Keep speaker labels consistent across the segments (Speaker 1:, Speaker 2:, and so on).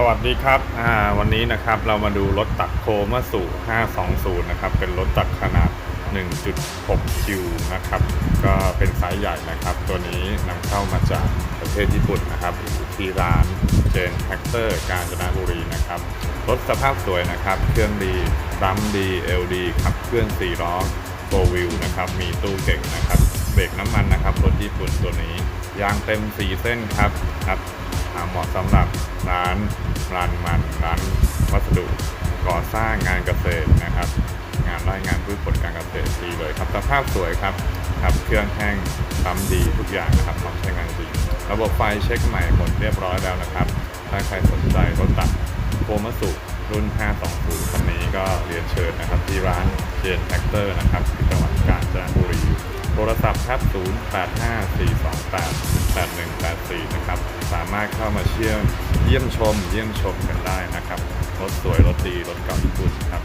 Speaker 1: สวัสดีครับ อ่า วันนี้นะครับเรามาดูรถตักโคมาสู่ 520 นะครับ เป็นรถตักขนาด 1.6 คิวนะครับ ก็เป็นไซส์ใหญ่นะครับ ตัวนี้นำเข้ามาจากประเทศญี่ปุ่นนะครับอยู่ที่ร้านเจนแท็กเตอร์กาญจนบุรีนะครับ รถสภาพสวยนะครับ เครื่องดีรัมดีเอลดีขับเคลื่อน4ล้อโฟวิวนะครับ มีตู้เก่งนะครับ เบรกน้ำมันนะครับ รถญี่ปุ่นตัวนี้ ยางเต็ม 4 เส้นครับครับ เหมาะสำหรับร้านร้านมันร้านวัสดุก่อสร้างงานเกษตรนะครับ งานไร่งานพืชผลการเกษตรดีเลยครับสภาพสวยครับครับเครื่องแห้งปั๊มดีทุกอย่างนะครับพร้อมใช้งานจริงระบบไฟเช็คใหม่หมดเรียบร้อยแล้วนะครับ ถ้าใครสนใจรถตัดโคมัสุรุ่น 520 คันนี้ก็เรียนเชิญนะครับ ที่ร้านเจนแท็กเตอร์นะครับที่จังหวัดกาญจนบุรี โทรศัพท์ครับ 4นะครับ สามารถเข้ามาเชี่ยมเยี่ยมชม เยี่ยมชมกันได้นะครับรถสวยรถดีรถเก่าญี่ปุ่นครับ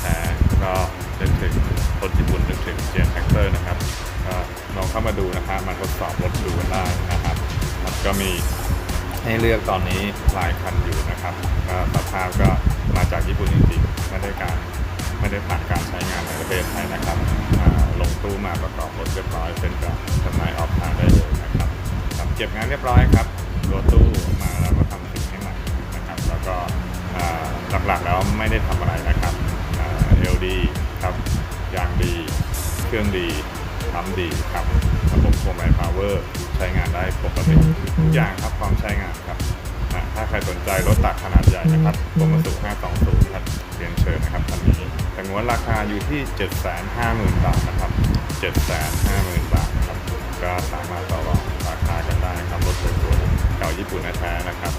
Speaker 1: แท้ๆก็นึกถึงรถญี่ปุ่นนึกถึงเจนแท็กเตอร์นะครับก็ลองเข้ามาดูนะครับมาทดสอบรถดูกันได้นะครับก็มีให้เลือกตอนนี้หลายคันอยู่นะครับก็สภาพก็มาจากญี่ปุ่นจริงๆไม่ได้การไม่ได้ผ่านการใช้งานในประเทศไทยนะครับลงตู้มาประกอบรถเรียบร้อยเป็นกับ เก็บงานเรียบร้อยครับรถตู้มาแล้วก็ทำสิ่งให้ใหม่นะครับ แล้วก็อ่าหลักๆแล้วไม่ได้ทำอะไรนะครับเอลดีครับยางดี เครื่องดีปั๊มดีครับระบบโฟมไอพาวเวอร์ใช้งานได้ปกติทุกอย่างครับพร้อมใช้งานครับนะถ้าใครสนใจรถตักขนาดใหญ่นะครับโฟมสุ520 ครับเรียนเชิญนะครับคันนี้แต่งวนราคาอยู่ที่ 750,000 บาทนะครับ 750,000 บาทครับก็สา ญี่ปุ่นแท้นะครับ